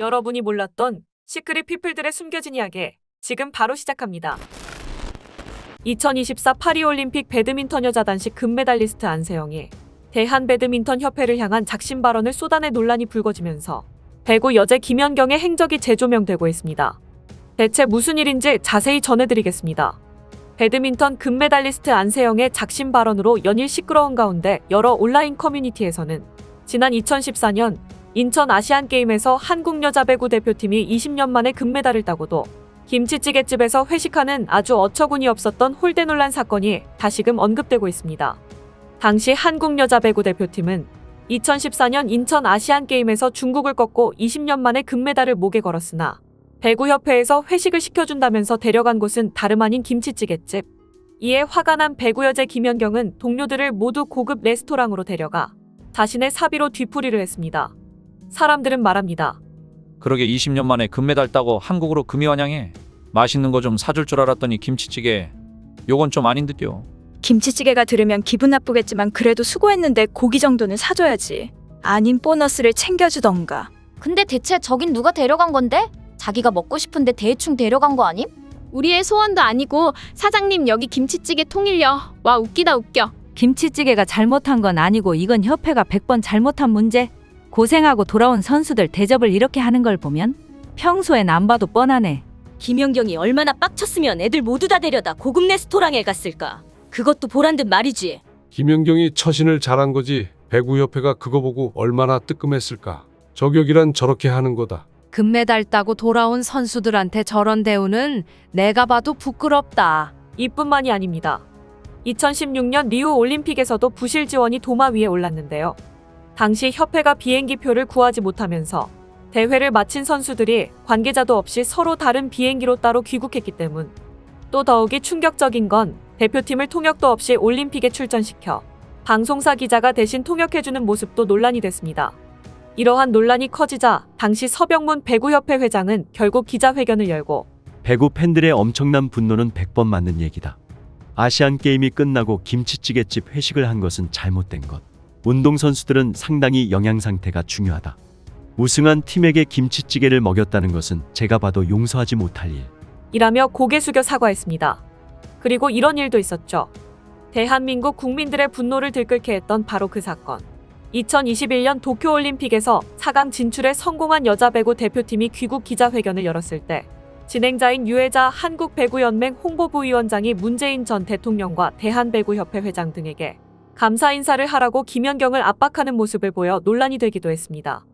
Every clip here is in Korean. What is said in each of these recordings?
여러분이 몰랐던 시크릿 피플들의 숨겨진 이야기 지금 바로 시작합니다. 2024 파리올림픽 배드민턴 여자 단식 금메달리스트 안세영이 대한 배드민턴 협회를 향한 작심 발언을 쏟아내 논란이 불거지면서 배구 여제 김연경의 행적이 재조명되고 있습니다. 대체 무슨 일인지 자세히 전해드리겠습니다. 배드민턴 금메달리스트 안세영의 작심 발언으로 연일 시끄러운 가운데 여러 온라인 커뮤니티에서는 지난 2014년 인천 아시안게임에서 한국 여자 배구 대표팀이 20년 만에 금메달을 따고도 김치찌개집에서 회식하는 아주 어처구니 없었던 홀대 논란 사건이 다시금 언급되고 있습니다. 당시 한국 여자 배구 대표팀은 2014년 인천 아시안게임에서 중국을 꺾고 20년 만에 금메달을 목에 걸었으나 배구협회에서 회식을 시켜준다면서 데려간 곳은 다름 아닌 김치찌개집. 이에 화가 난 배구 여제 김연경은 동료들을 모두 고급 레스토랑으로 데려가 자신의 사비로 뒤풀이를 했습니다. 사람들은 말합니다. 그러게 20년 만에 금메달 따고 한국으로 금이 환영해. 맛있는 거 좀 사줄 줄 알았더니 김치찌개. 요건 좀 아닌 듯요. 김치찌개가 들으면 기분 나쁘겠지만 그래도 수고했는데 고기 정도는 사줘야지. 아님 보너스를 챙겨주던가. 근데 대체 저긴 누가 데려간 건데? 자기가 먹고 싶은데 대충 데려간 거 아님? 우리의 소원도 아니고 사장님 여기 김치찌개 통일려. 와 웃기다 웃겨. 김치찌개가 잘못한 건 아니고 이건 협회가 100번 잘못한 문제. 고생하고 돌아온 선수들 대접을 이렇게 하는 걸 보면 평소엔 안 봐도 뻔하네. 김연경이 얼마나 빡쳤으면 애들 모두 다 데려다 고급 레스토랑에 갔을까? 그것도 보란 듯 말이지. 김연경이 처신을 잘한 거지 배구협회가 그거 보고 얼마나 뜨끔했을까. 저격이란 저렇게 하는 거다. 금메달 따고 돌아온 선수들한테 저런 대우는 내가 봐도 부끄럽다. 이뿐만이 아닙니다. 2016년 리우 올림픽에서도 부실 지원이 도마 위에 올랐는데요. 당시 협회가 비행기표를 구하지 못하면서 대회를 마친 선수들이 관계자도 없이 서로 다른 비행기로 따로 귀국했기 때문. 또 더욱이 충격적인 건 대표팀을 통역도 없이 올림픽에 출전시켜 방송사 기자가 대신 통역해주는 모습도 논란이 됐습니다. 이러한 논란이 커지자 당시 서병문 배구협회 회장은 결국 기자회견을 열고 배구 팬들의 엄청난 분노는 100번 맞는 얘기다. 아시안 게임이 끝나고 김치찌개집 회식을 한 것은 잘못된 것. 운동 선수들은 상당히 영양 상태가 중요하다. 우승한 팀에게 김치찌개를 먹였다는 것은 제가 봐도 용서하지 못할 일. 이라며 고개 숙여 사과했습니다. 그리고 이런 일도 있었죠. 대한민국 국민들의 분노를 들끓게 했던 바로 그 사건. 2021년 도쿄올림픽에서 4강 진출에 성공한 여자 배구 대표팀이 귀국 기자회견을 열었을 때 진행자인 유혜자 한국배구연맹 홍보부위원장이 문재인 전 대통령과 대한배구협회 회장 등에게 감사 인사를 하라고 김연경을 압박하는 모습을 보여 논란이 되기도 했습니다.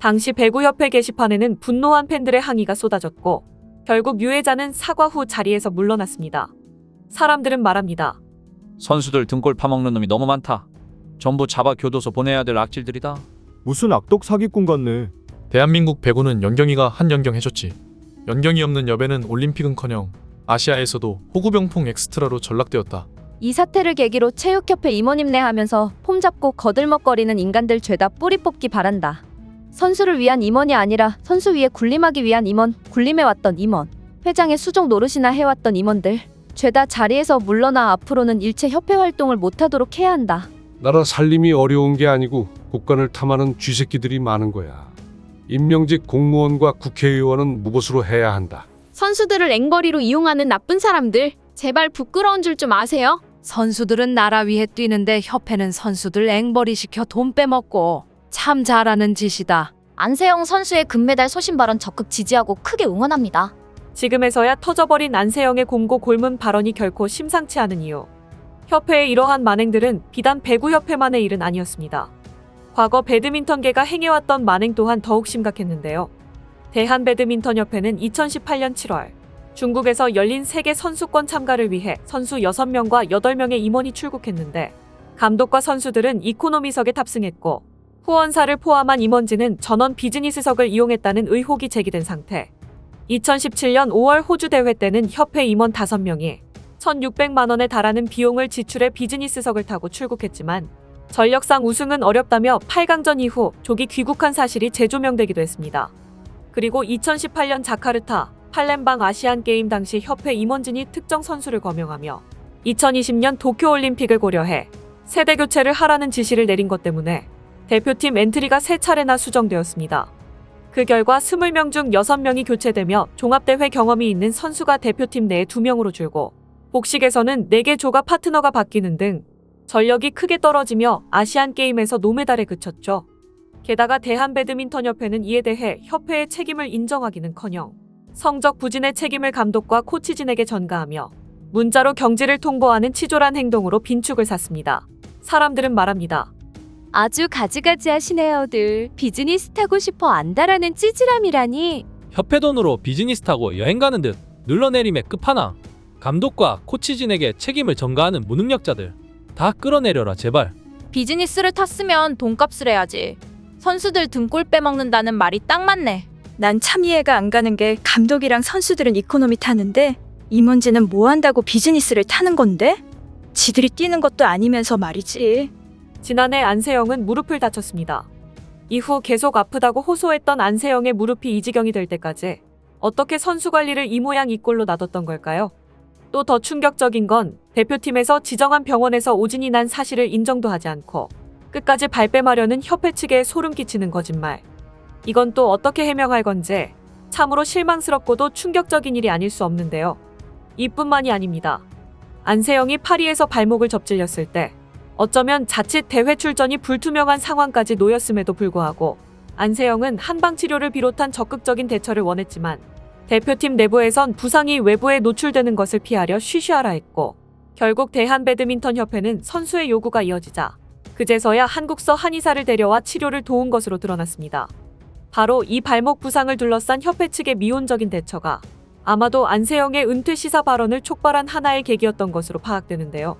당시 배구협회 게시판에는 분노한 팬들의 항의가 쏟아졌고 결국 유혜자는 사과 후 자리에서 물러났습니다. 사람들은 말합니다. 선수들 등골 파먹는 놈이 너무 많다. 전부 잡아 교도소 보내야 될 악질들이다. 무슨 악독 사기꾼 같네. 대한민국 배구는 연경이가 한 연경 해줬지. 연경이 없는 여배는 올림픽은커녕 아시아에서도 호구병풍 엑스트라로 전락되었다. 이 사태를 계기로 체육협회 임원임내 하면서 폼 잡고 거들먹거리는 인간들 죄다 뿌리 뽑기 바란다. 선수를 위한 임원이 아니라 선수 위에 군림하기 위한 임원, 군림해왔던 임원, 회장의 수족 노릇이나 해왔던 임원들, 죄다 자리에서 물러나 앞으로는 일체 협회 활동을 못하도록 해야 한다. 나라 살림이 어려운 게 아니고 국간을 탐하는 쥐새끼들이 많은 거야. 임명직 공무원과 국회의원은 무보수로 해야 한다. 선수들을 앵거리로 이용하는 나쁜 사람들. 제발 부끄러운 줄 좀 아세요? 선수들은 나라 위에 뛰는데 협회는 선수들 앵벌이 시켜 돈 빼먹고 참 잘하는 짓이다. 안세영 선수의 금메달 소신 발언 적극 지지하고 크게 응원합니다. 지금에서야 터져버린 안세영의 공고 골문 발언이 결코 심상치 않은 이유. 협회의 이러한 만행들은 비단 배구협회만의 일은 아니었습니다. 과거 배드민턴계가 행해왔던 만행 또한 더욱 심각했는데요. 대한배드민턴협회는 2018년 7월 중국에서 열린 세계 선수권 참가를 위해 선수 6명과 8명의 임원이 출국했는데 감독과 선수들은 이코노미석에 탑승했고 후원사를 포함한 임원진은 전원 비즈니스석을 이용했다는 의혹이 제기된 상태. 2017년 5월 호주 대회 때는 협회 임원 5명이 1,600만 원에 달하는 비용을 지출해 비즈니스석을 타고 출국했지만 전력상 우승은 어렵다며 8강전 이후 조기 귀국한 사실이 재조명되기도 했습니다. 그리고 2018년 자카르타 팔렘방 아시안 게임 당시 협회 임원진이 특정 선수를 거명하며 2020년 도쿄올림픽을 고려해 세대 교체를 하라는 지시를 내린 것 때문에 대표팀 엔트리가 세 차례나 수정되었습니다. 그 결과 20명 중 6명이 교체되며 종합대회 경험이 있는 선수가 대표팀 내에 2명으로 줄고 복식에서는 4개 조가 파트너가 바뀌는 등 전력이 크게 떨어지며 아시안 게임에서 노메달에 그쳤죠. 게다가 대한배드민턴협회는 이에 대해 협회의 책임을 인정하기는커녕 성적 부진의 책임을 감독과 코치진에게 전가하며 문자로 경지를 통보하는 치졸한 행동으로 빈축을 샀습니다. 사람들은 말합니다. 아주 가지가지 하시네요들. 비즈니스 타고 싶어 안다라는 찌질함이라니. 협회 돈으로 비즈니스 타고 여행 가는 듯 눌러내림의 끝판왕. 감독과 코치진에게 책임을 전가하는 무능력자들. 다 끌어내려라 제발. 비즈니스를 탔으면 돈값을 해야지. 선수들 등골 빼먹는다는 말이 딱 맞네. 난 참 이해가 안 가는 게 감독이랑 선수들은 이코노미 타는데 임원진은 뭐 한다고 비즈니스를 타는 건데? 지들이 뛰는 것도 아니면서 말이지. 지난해 안세영은 무릎을 다쳤습니다. 이후 계속 아프다고 호소했던 안세영의 무릎이 이 지경이 될 때까지 어떻게 선수 관리를 이 모양 이 꼴로 놔뒀던 걸까요? 또 더 충격적인 건 대표팀에서 지정한 병원에서 오진이 난 사실을 인정도 하지 않고 끝까지 발뺌하려는 협회 측에 소름 끼치는 거짓말. 이건 또 어떻게 해명할 건지 참으로 실망스럽고도 충격적인 일이 아닐 수 없는데요. 이뿐만이 아닙니다. 안세영이 파리에서 발목을 접질렸을 때 어쩌면 자칫 대회 출전이 불투명한 상황까지 놓였음에도 불구하고 안세영은 한방 치료를 비롯한 적극적인 대처를 원했지만 대표팀 내부에선 부상이 외부에 노출되는 것을 피하려 쉬쉬하라 했고 결국 대한배드민턴협회는 선수의 요구가 이어지자 그제서야 한국서 한의사를 데려와 치료를 도운 것으로 드러났습니다. 바로 이 발목 부상을 둘러싼 협회 측의 미온적인 대처가 아마도 안세영의 은퇴 시사 발언을 촉발한 하나의 계기였던 것으로 파악되는데요.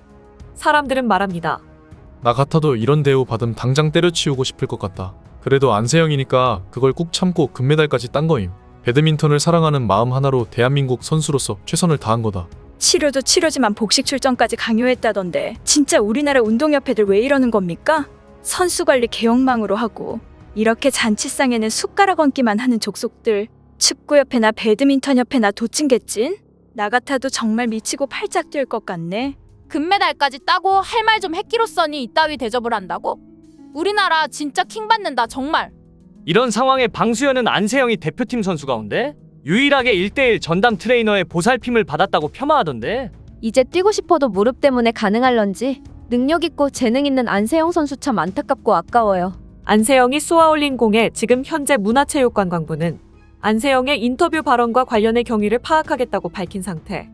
사람들은 말합니다. 나 같아도 이런 대우 받음 당장 때려치우고 싶을 것 같다. 그래도 안세영이니까 그걸 꾹 참고 금메달까지 딴 거임. 배드민턴을 사랑하는 마음 하나로 대한민국 선수로서 최선을 다한 거다. 치료도 치료지만 복식 출전까지 강요했다던데 진짜 우리나라 운동협회들 왜 이러는 겁니까? 선수 관리 개혁망으로 하고 이렇게 잔치상에는 숟가락 얹기만 하는 족속들 축구협회나 배드민턴협회나 도찐개찐? 나 같아도 정말 미치고 팔짝 뛸 것 같네 금메달까지 따고 할 말 좀 했기로써니 이따위 대접을 한다고? 우리나라 진짜 킹 받는다 정말. 이런 상황에 방수현은 안세영이 대표팀 선수 가운데 유일하게 1대1 전담 트레이너의 보살핌을 받았다고 폄하하던데 이제 뛰고 싶어도 무릎 때문에 가능할런지 능력 있고 재능 있는 안세영 선수 참 안타깝고 아까워요. 안세영이 쏘아올린 공에 지금 현재 문화체육관광부는 안세영의 인터뷰 발언과 관련의 경위를 파악하겠다고 밝힌 상태.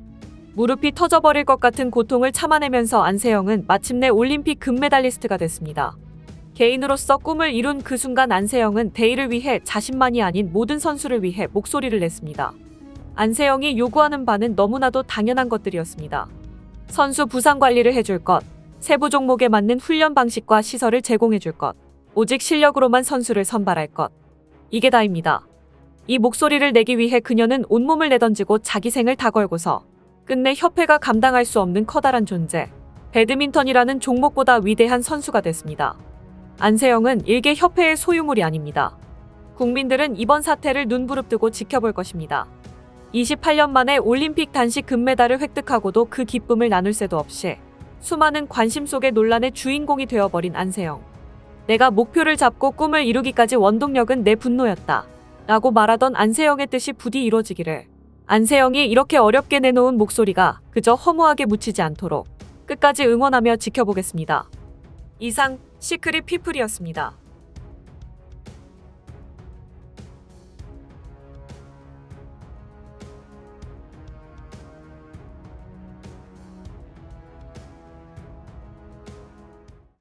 무릎이 터져버릴 것 같은 고통을 참아내면서 안세영은 마침내 올림픽 금메달리스트가 됐습니다. 개인으로서 꿈을 이룬 그 순간 안세영은 대의를 위해 자신만이 아닌 모든 선수를 위해 목소리를 냈습니다. 안세영이 요구하는 바는 너무나도 당연한 것들이었습니다. 선수 부상 관리를 해줄 것, 세부 종목에 맞는 훈련 방식과 시설을 제공해줄 것, 오직 실력으로만 선수를 선발할 것. 이게 다입니다. 이 목소리를 내기 위해 그녀는 온몸을 내던지고 자기 생을 다 걸고서 끝내 협회가 감당할 수 없는 커다란 존재, 배드민턴이라는 종목보다 위대한 선수가 됐습니다. 안세영은 일개 협회의 소유물이 아닙니다. 국민들은 이번 사태를 눈부릅뜨고 지켜볼 것입니다. 28년 만에 올림픽 단식 금메달을 획득하고도 그 기쁨을 나눌 새도 없이 수많은 관심 속의 논란의 주인공이 되어버린 안세영. 내가 목표를 잡고 꿈을 이루기까지 원동력은 내 분노였다. 라고 말하던 안세영의 뜻이 부디 이루어지기를. 안세영이 이렇게 어렵게 내놓은 목소리가 그저 허무하게 묻히지 않도록 끝까지 응원하며 지켜보겠습니다. 이상 시크릿 피플이었습니다.